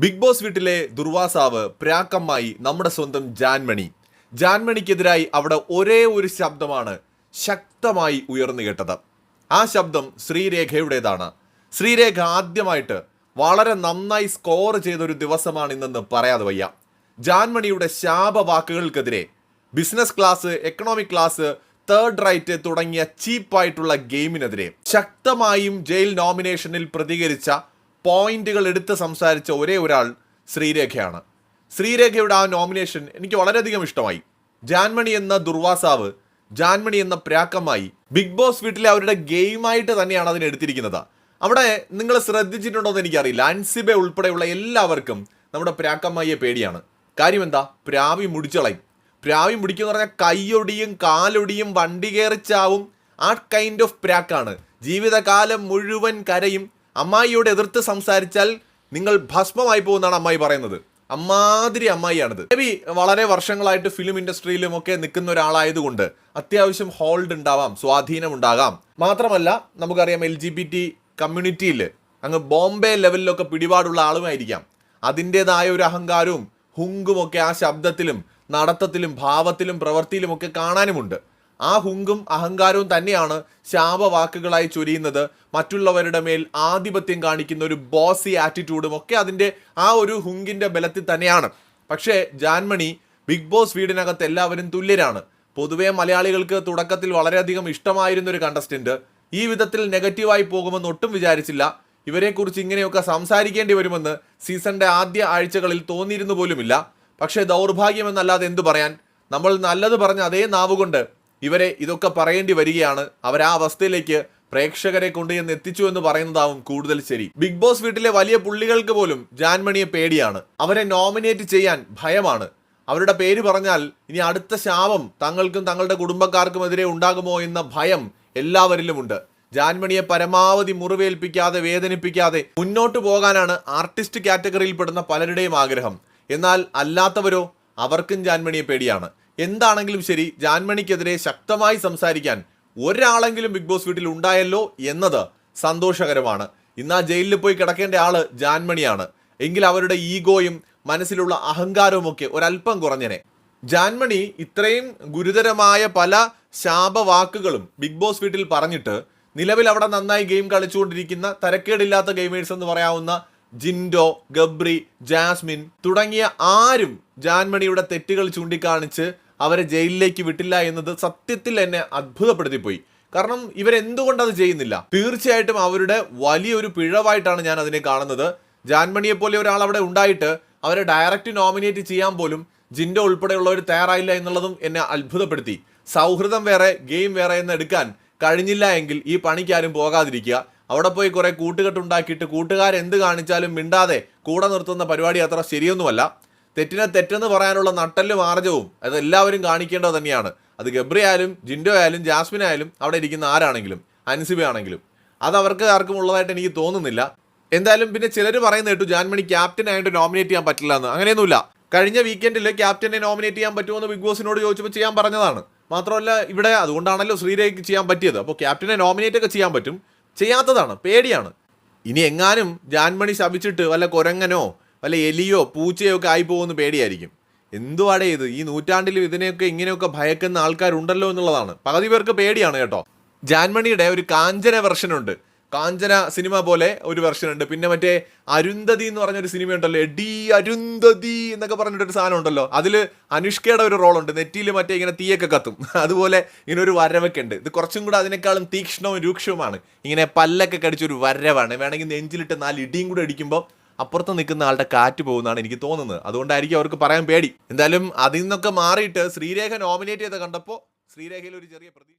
Big boss വീട്ടിലെ ദുർവാസാവ് പ്രാക്കമ്മായി നമ്മുടെ സ്വന്തം ജാൻമണി. ജാൻമണിക്കെതിരായി അവിടെ ഒരേ ഒരു ശബ്ദമാണ് ശക്തമായി ഉയർന്നു കേട്ടത്. ആ ശബ്ദം ശ്രീരേഖയുടേതാണ്. ശ്രീരേഖ ആദ്യമായിട്ട് വളരെ നന്നായി സ്കോർ ചെയ്തൊരു ദിവസമാണ് ഇന്നെന്ന് പറയാതെ വയ്യ. ജാൻമണിയുടെ ശാപവാക്കുകൾക്കെതിരെ business class economic class third rate തുടങ്ങിയ ചീപ്പായിട്ടുള്ള ഗെയിമിനെതിരെ ശക്തമായും ജയിൽ നോമിനേഷനിൽ പ്രതികരിച്ച പോയിന്റുകൾ എടുത്ത് സംസാരിച്ച ഒരേ ഒരാൾ ശ്രീരേഖയാണ്. ശ്രീരേഖയുടെ ആ നോമിനേഷൻ എനിക്ക് വളരെയധികം ഇഷ്ടമായി. ജാൻമണി എന്ന ദുർവാസാവ് ജാൻമണി എന്ന പ്രാക്കമായി ബിഗ് ബോസ് വീട്ടിലെ അവരുടെ ഗെയിമായിട്ട് തന്നെയാണ് അതിനെ എടുത്തിരിക്കുന്നത്. അവിടെ നിങ്ങൾ ശ്രദ്ധിച്ചിട്ടുണ്ടോ എന്ന് എനിക്കറിയില്ല. അൻസിബെ ഉൾപ്പെടെയുള്ള എല്ലാവർക്കും നമ്മുടെ പ്രാക്കമ്മയെ പേടിയാണ്. കാര്യം എന്താ? പ്രാവി മുടിച്ചളയും. പ്രാവി മുടിക്കുക പറഞ്ഞാൽ കൈയൊടിയും കാലൊടിയും വണ്ടി കയറിച്ചാവും ആ കൈൻഡ് ഓഫ് പ്രാക്കാണ്. ജീവിതകാലം മുഴുവൻ കരയും. അമ്മായിയോട് എതിർത്ത് സംസാരിച്ചാൽ നിങ്ങൾ ഭസ്മമായി പോകുന്നതാണ് അമ്മായി പറയുന്നത്. അമ്മാതിരി അമ്മായിയാണിത്. ബേബി വളരെ വർഷങ്ങളായിട്ട് ഫിലിം ഇൻഡസ്ട്രിയിലും ഒക്കെ നിൽക്കുന്ന ഒരാളായതുകൊണ്ട് അത്യാവശ്യം ഹോൾഡ് ഉണ്ടാവാം സ്വാധീനം ഉണ്ടാകാം. മാത്രമല്ല നമുക്കറിയാം എൽ ജി ബി ടി കമ്മ്യൂണിറ്റിയിൽ അങ്ങ് ബോംബെ ലെവലിലൊക്കെ പിടിപാടുള്ള ആളുമായിരിക്കാം. അതിന്റെതായ ഒരു അഹങ്കാരവും ഹുങ്കും ഒക്കെ ആ ശബ്ദത്തിലും നടത്തത്തിലും ഭാവത്തിലും പ്രവൃത്തിയിലും ഒക്കെ കാണാനുമുണ്ട്. ആ ഹുങ്കും അഹങ്കാരവും തന്നെയാണ് ശാപവാക്കുകളായി ചൊരിയുന്നത്. മറ്റുള്ളവരുടെ മേൽ ആധിപത്യം കാണിക്കുന്ന ഒരു ബോസി ആറ്റിറ്റ്യൂഡും ഒക്കെ അതിന്റെ ആ ഒരു ഹുങ്കിന്റെ ബലത്തിൽ തന്നെയാണ്. പക്ഷേ ജാൻമണി ബിഗ് ബോസ് വീടിനകത്ത് എല്ലാവരും തുല്യരാണ്. പൊതുവേ മലയാളികൾക്ക് തുടക്കത്തിൽ വളരെയധികം ഇഷ്ടമായിരുന്ന ഒരു കണ്ടസ്റ്റന്റ് ഈ വിധത്തിൽ നെഗറ്റീവായി പോകുമെന്ന് ഒട്ടും വിചാരിച്ചില്ല. ഇവരെക്കുറിച്ച് ഇങ്ങനെയൊക്കെ സംസാരിക്കേണ്ടി വരുമെന്ന് സീസണിന്റെ ആദ്യ ആഴ്ചകളിൽ തോന്നിയിരുന്നു പോലുമില്ല. പക്ഷേ ദൗർഭാഗ്യമെന്നല്ലാതെ എന്തു പറയാൻ? നമ്മൾ നല്ലത് പറഞ്ഞ അതേ നാവുകൊണ്ട് ഇവരെ ഇതൊക്കെ പറയേണ്ടി വരികയാണ്. അവർ ആ അവസ്ഥയിലേക്ക് പ്രേക്ഷകരെ കൊണ്ട് ചെന്ന് എത്തിച്ചു എന്ന് പറയുന്നതാവും കൂടുതൽ ശരി. ബിഗ് ബോസ് വീട്ടിലെ വലിയ പുള്ളികൾക്ക് പോലും ജാൻമണിയെ പേടിയാണ്. അവരെ നോമിനേറ്റ് ചെയ്യാൻ ഭയമാണ്. അവരുടെ പേര് പറഞ്ഞാൽ ഇനി അടുത്ത ശാപം തങ്ങൾക്കും തങ്ങളുടെ കുടുംബക്കാർക്കുമെതിരെ ഉണ്ടാകുമോ എന്ന ഭയം എല്ലാവരിലുമുണ്ട്. ജാൻമണിയെ പരമാവധി മുറിവേൽപ്പിക്കാതെ വേദനിപ്പിക്കാതെ മുന്നോട്ട് പോകാനാണ് ആർട്ടിസ്റ്റ് കാറ്റഗറിയിൽ പെടുന്ന പലരുടെയും ആഗ്രഹം. എന്നാൽ അല്ലാത്തവരോ അവർക്കും ജാൻമണിയെ പേടിയാണ്. എന്താണെങ്കിലും ശരി ജാൻമണിക്കെതിരെ ശക്തമായി സംസാരിക്കാൻ ഒരാളെങ്കിലും ബിഗ് ബോസ് വീട്ടിൽ ഉണ്ടായല്ലോ എന്നത് സന്തോഷകരമാണ്. ഇന്ന് ആ ജയിലിൽ പോയി കിടക്കേണ്ട ആൾ ജാൻമണിയാണ്. എങ്കിൽ അവരുടെ ഈഗോയും മനസ്സിലുള്ള അഹങ്കാരവും ഒക്കെ ഒരല്പം കുറഞ്ഞനെ. ജാൻമണി ഇത്രയും ഗുരുതരമായ പല ശാപവാക്കുകളും ബിഗ് ബോസ് വീട്ടിൽ പറഞ്ഞിട്ട് നിലവിൽ അവിടെ നന്നായി ഗെയിം കളിച്ചുകൊണ്ടിരിക്കുന്ന തരക്കേടില്ലാത്ത ഗെയിമേഴ്സ് എന്ന് പറയാവുന്ന ജിൻഡോ ഗബ്രി ജാസ്മിൻ തുടങ്ങിയ ആരും ജാൻമണിയുടെ തെറ്റുകൾ ചൂണ്ടിക്കാണിച്ച് അവരെ ജയിലിലേക്ക് വിട്ടില്ല എന്നത് സത്യത്തിൽ എന്നെ അത്ഭുതപ്പെടുത്തിപ്പോയി. കാരണം ഇവരെന്തുകൊണ്ട് അത് ചെയ്യുന്നില്ല? തീർച്ചയായിട്ടും അവരുടെ വലിയൊരു പിഴവായിട്ടാണ് ഞാൻ അതിനെ കാണുന്നത്. ജാൻമണിയെ പോലെ ഒരാൾ അവിടെ ഉണ്ടായിട്ട് അവരെ ഡയറക്റ്റ് നോമിനേറ്റ് ചെയ്യാൻ പോലും ജിൻഡോ ഉൾപ്പെടെയുള്ളവർ തയ്യാറായില്ല എന്നുള്ളതും എന്നെ അത്ഭുതപ്പെടുത്തി. സൗഹൃദം വേറെ ഗെയിം വേറെ എന്ന് എടുക്കാൻ കഴിഞ്ഞില്ല എങ്കിൽ ഈ പണിക്കാരും പോകാതിരിക്കുക. അവിടെ പോയി കുറെ കൂട്ടുകെട്ടുണ്ടാക്കിയിട്ട് കൂട്ടുകാരെന്ത് കാണിച്ചാലും മിണ്ടാതെ കൂടെ നിർത്തുന്ന പരിപാടി അത്ര ശരിയൊന്നുമല്ല. തെറ്റിനെ തെറ്റെന്ന് പറയാനുള്ള നട്ടലും ആർജവും അത് എല്ലാവരും കാണിക്കേണ്ടത് തന്നെയാണ്. അത് ഗബ്രി ആയാലും ജിൻഡോ ആയാലും ജാസ്മിൻ ആയാലും അവിടെ ഇരിക്കുന്ന ആരാണെങ്കിലും അൻസിബ ആണെങ്കിലും അത് അവർക്ക് ആർക്കും ഉള്ളതായിട്ട് എനിക്ക് തോന്നുന്നില്ല. എന്തായാലും പിന്നെ ചിലർ പറയുന്ന കേട്ടു ജാൻമണി ക്യാപ്റ്റൻ ആയിട്ട് നോമിനേറ്റ് ചെയ്യാൻ പറ്റില്ല എന്ന്. അങ്ങനെയൊന്നുമില്ല. കഴിഞ്ഞ വീക്കെൻഡിൽ ക്യാപ്റ്റനെ നോമിനേറ്റ് ചെയ്യാൻ പറ്റുമോ എന്ന് ബിഗ് ബോസിനോട് ചോദിച്ചപ്പോൾ ചെയ്യാൻ പറഞ്ഞതാണ്. മാത്രമല്ല ഇവിടെ അതുകൊണ്ടാണല്ലോ ശ്രീരേഖയ്ക്ക് ചെയ്യാൻ പറ്റിയത്. അപ്പോൾ ക്യാപ്റ്റനെ നോമിനേറ്റ് ഒക്കെ ചെയ്യാൻ പറ്റും. ചെയ്യാത്തതാണ് പേടിയാണ്. ഇനി എങ്ങാനും ജാൻമണി ശപിച്ചിട്ട് വല്ല കൊരങ്ങനോ വല്ല എലിയോ പൂച്ചയോ ഒക്കെ ആയി പോകുമെന്ന് പേടിയായിരിക്കും. എന്തുവാടേ ഇത്? ഈ നൂറ്റാണ്ടിലും ഇതിനെയൊക്കെ ഇങ്ങനെയൊക്കെ ഭയക്കുന്ന ആൾക്കാരുണ്ടല്ലോ എന്നുള്ളതാണ്. പകുതി പേർക്ക് പേടിയാണ് കേട്ടോ. ജാൻമണിയുടെ ഒരു കാഞ്ചന വെർഷനുണ്ട്. കാഞ്ചന സിനിമ പോലെ ഒരു വെർഷൻ ഉണ്ട് പിന്നെ മറ്റേ അരുന്ധതി എന്ന് പറഞ്ഞൊരു സിനിമ ഉണ്ടല്ലോ എടി അരുന്ധതി എന്നൊക്കെ പറഞ്ഞിട്ടൊരു സാധനം ഉണ്ടല്ലോ. അതിൽ അനുഷ്കയുടെ ഒരു റോളുണ്ട്. നെറ്റിയിൽ മറ്റേ ഇങ്ങനെ തീയൊക്കെ കത്തും. അതുപോലെ ഇങ്ങനെ ഒരു വരവൊക്കെ ഉണ്ട്. ഇത് കുറച്ചും കൂടെ അതിനേക്കാളും തീക്ഷ്ണവും രൂക്ഷവുമാണ്. ഇങ്ങനെ പല്ലൊക്കെ കടിച്ചൊരു വരവാണ്. വേണമെങ്കിൽ നെഞ്ചിലിട്ട് നാല് ഇടിയും കൂടെ അടിക്കുമ്പോൾ അപ്പുറത്ത് നിൽക്കുന്ന ആളുടെ കാറ്റ് പോകുന്നതാണ് എനിക്ക് തോന്നുന്നത്. അതുകൊണ്ടായിരിക്കും അവർക്ക് പറയാൻ പേടി. എന്തായാലും അതിൽ നിന്നൊക്കെ മാറിയിട്ട് ശ്രീരേഖ നോമിനേറ്റ് ചെയ്ത് കണ്ടപ്പോൾ ശ്രീരേഖയിൽ ഒരു ചെറിയ പ്രതീക്ഷ